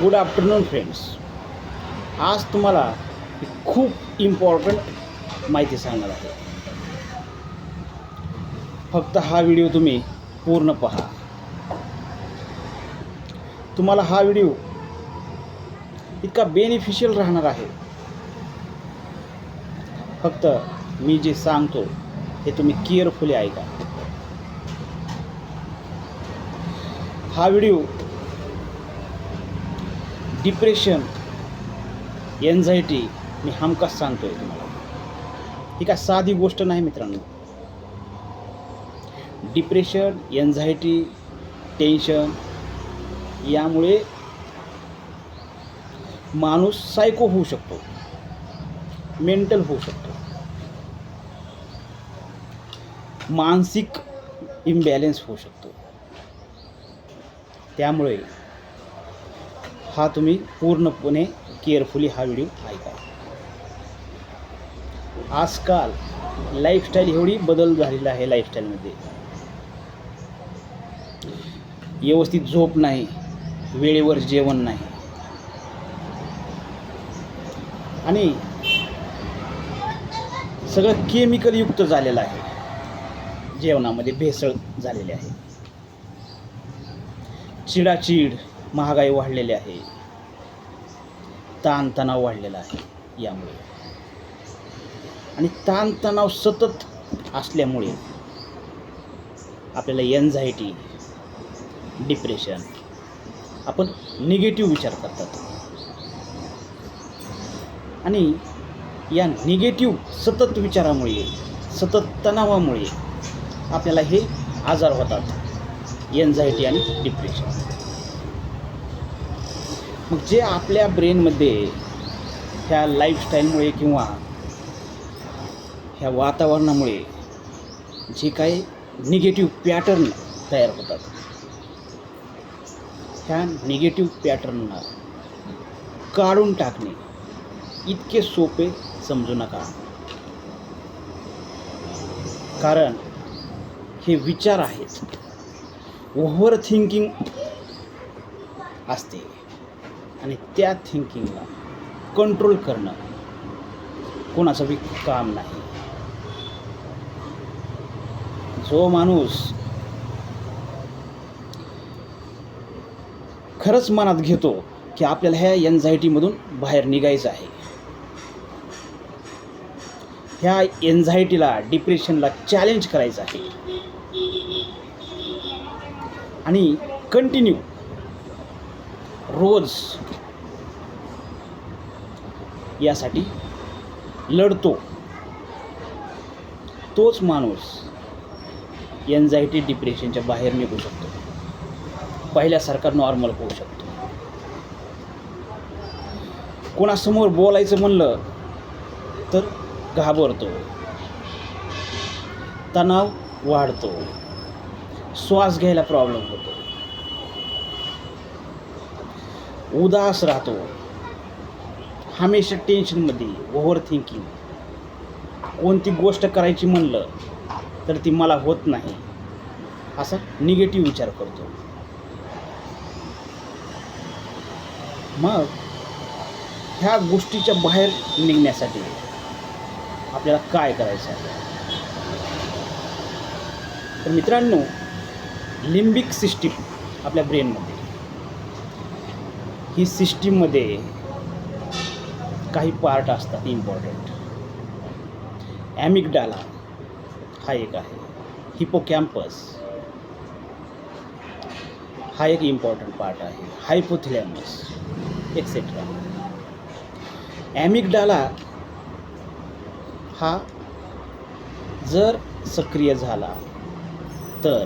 Good afternoon friends आज तुम्हाला खूप इम्पॉर्टंट माहिती सांगणार आहे. फक्त हा व्हिडिओ तुम्ही पूर्ण पहा. तुम्हाला हा व्हिडिओ इतका बेनिफिशियल राहणार आहे. फक्त मी जे सांगतो ते तुम्ही केअरफुली ऐका. हा व्हिडिओ डिप्रेशन एन्झायटी मी हमखास सांगतो आहे तुम्हाला. ही काय साधी गोष्ट नाही मित्रांनो. डिप्रेशन एन्झायटी टेन्शन यामुळे माणूस सायको होऊ शकतो. मेंटल होऊ शकतो. मानसिक इम्बॅलेन्स होऊ शकतो. त्यामुळे हा तुम्ही पूर्णपणे केअरफुली हा व्हिडिओ ऐका. आजकाल लाईफस्टाईल एवढी बदल झालेला आहे लाईफस्टाईलमध्ये व्यवस्थित झोप नाही वेळेवर जेवण नाही. आणि सगळं केमिकलयुक्त झालेलं आहे. जेवणामध्ये भेसळ झालेली आहे. चिडाचिड महागाई वाढलेली आहे. ताणतणाव वाढलेला आहे यामुळे. आणि ताणतणाव सतत असल्यामुळे आपल्याला एन्झायटी डिप्रेशन आपण निगेटिव्ह विचार करतात. आणि या निगेटिव्ह सतत विचारामुळे सतत तणावामुळे आपल्याला हे आजार होतात. एन्झायटी आणि डिप्रेशन मग जे आपल्या ब्रेनमध्ये ह्या लाईफस्टाईलमुळे किंवा ह्या वातावरणामुळे जे काही निगेटिव्ह पॅटर्न तयार होतात. ह्या निगेटिव्ह पॅटर्नला काढून टाकणे इतके सोपे समजू नका. कारण हे विचार आहेत. ओव्हर थिंकिंग असते. आणि त्या थिंकिंगला कंट्रोल करणं कोणाचं बी काम नाही. जो माणूस खरंच मनात घेतो की आपल्याला ह्या एन्झायटीमधून बाहेर निघायचं आहे. ह्या एन्झायटीला डिप्रेशनला चॅलेंज करायचं आहे. आणि कंटिन्यू रोज यासाठी लढतो. तोच माणूस एन्झायटी डिप्रेशनच्या बाहेर निघू शकतो. पहिल्यासारखा नॉर्मल होऊ शकतो. कोणासमोर बोलायचं म्हणलं तर घाबरतो. तणाव वाढतो. श्वास घ्यायला प्रॉब्लेम होतो. उदास राहतो. हमेशा टेन्शनमध्ये ओव्हर थिंकिंग कोणती गोष्ट करायची म्हणलं तर ती मला होत नाही. असा निगेटिव्ह विचार करतो. मग ह्या गोष्टीच्या बाहेर निघण्यासाठी आपल्याला काय करायचं आहे? तर मित्रांनो लिंबिक सिस्टीम आपल्या ब्रेनमध्ये ही सिस्टीममध्ये काही पार्ट असतात इम्पॉर्टंट ॲमिकडाला हा एक आहे. हिपोकॅम्पस हा एक इम्पॉर्टंट पार्ट आहे. हायपोथिलॅमस एक्सेट्रा ॲमिकडाला हा जर सक्रिय झाला तर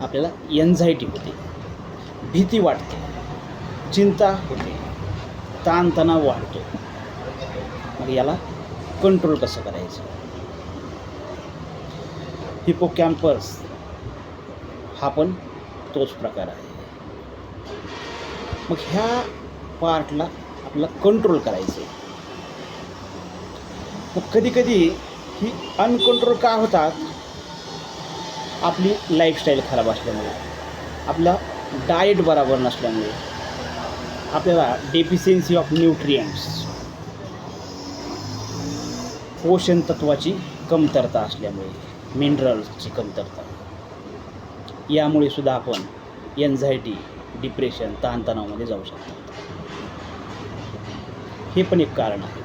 आपल्याला एन्झायटी होते. भीती वाटते. चिंता होते. ताणतणाव वाढतो. मग याला कंट्रोल कसं करायचं? हिपो कॅम्पस हा पण तोच प्रकार आहे. मग ह्या पार्टला आपला कंट्रोल करायचं आहे मग कधी कधी ही अनकंट्रोल का होतात? आपली लाईफस्टाईल खराब असल्यामुळे. आपला डाएट बराबर नसल्यामुळे. आपल्याला डेफिशियन्सी ऑफ न्यूट्रियंट्स पोषण तत्वाची कमतरता असल्यामुळे मिनरल्सची कमतरता. यामुळे सुद्धा आपण एन्झायटी डिप्रेशन ताणतणावामध्ये जाऊ शकतो. हे पण एक कारण आहे.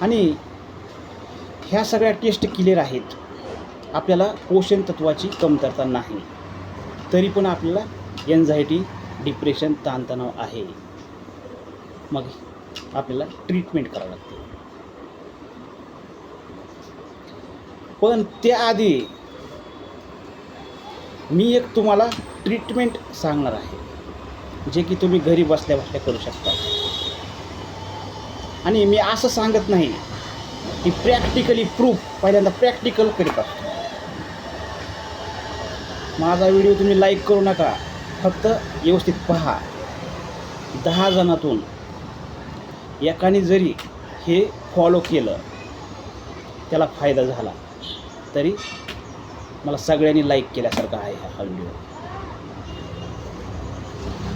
आणि ह्या सगळ्या टेस्ट क्लिअर आहेत. आपल्याला पोषण तत्वाची कमतरता नाही. तरी पण आपल्याला एन्झायटी डिप्रेशन ताणतणाव आहे. मग आपल्याला ट्रीटमेंट करावं लागते. पण त्याआधी मी एक तुम्हाला ट्रीटमेंट सांगणार आहे. जे की तुम्ही घरी बसल्या बसल्या करू शकता. आणि मी असं सांगत नाही की प्रॅक्टिकली प्रूफ पहिल्यांदा प्रॅक्टिकल करीत असतो. माझा व्हिडिओ तुम्ही लाईक करू नका. फक्त व्यवस्थित पहा. दहा जणातून एकाने जरी हे फॉलो केलं त्याला फायदा झाला. तरी मला सगळ्यांनी लाईक केल्यासारखा आहे हा व्हिडिओ.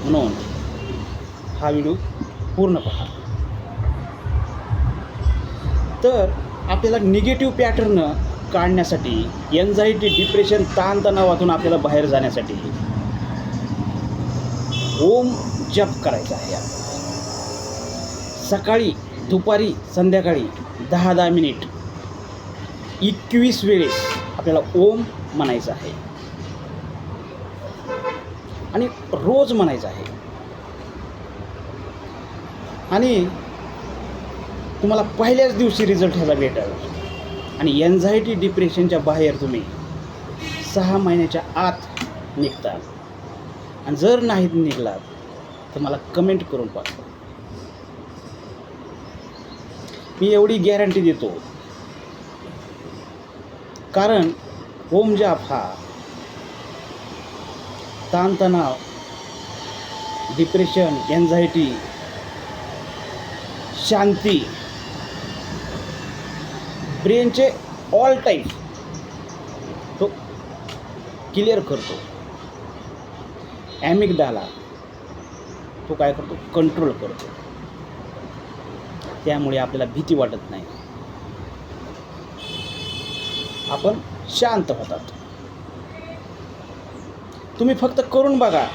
म्हणून हा व्हिडिओ पूर्ण पहा. तर आपल्याला निगेटिव्ह पॅटर्न काढण्यासाठी एन्झायटी डिप्रेशन ताणतणावातून आपल्याला बाहेर जाण्यासाठी ओम जप करायचा आहे. आपल्याला सकाळी दुपारी संध्याकाळी दहा दहा मिनिट एकवीस वेळेस आपल्याला ओम म्हणायचं आहे. आणि रोज म्हणायचं आहे. आणि तुम्हाला पहिल्याच दिवशी रिझल्ट ह्याचा भेटेल. आणि एन्झायटी डिप्रेशनच्या बाहेर तुम्ही सहा महिन्याच्या आत निघतात आणि जर नाही निघलात तर मला कमेंट करून पाठवा. मी एवढी गॅरंटी देतो. कारण होमजाप हा ताणतणाव डिप्रेशन एन्झायटी शांती ब्रेनचे ऑल टाईप तो क्लिअर करतो. ॲमिकडाला तो काय करतो? कंट्रोल करतो. त्यामुळे आपल्याला भीती वाटत नाही. आपण शांत होतात. तुम्ही फक्त करून बघा.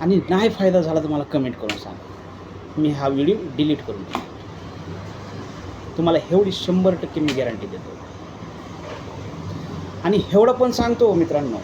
आणि नाही फायदा झाला तर मला कमेंट करून सांगा. मी हा व्हिडिओ डिलीट करून देईन तुम्हाला एवढी शंभर टक्के मी गॅरंटी देतो. आणि एवढं पण सांगतो मित्रांनो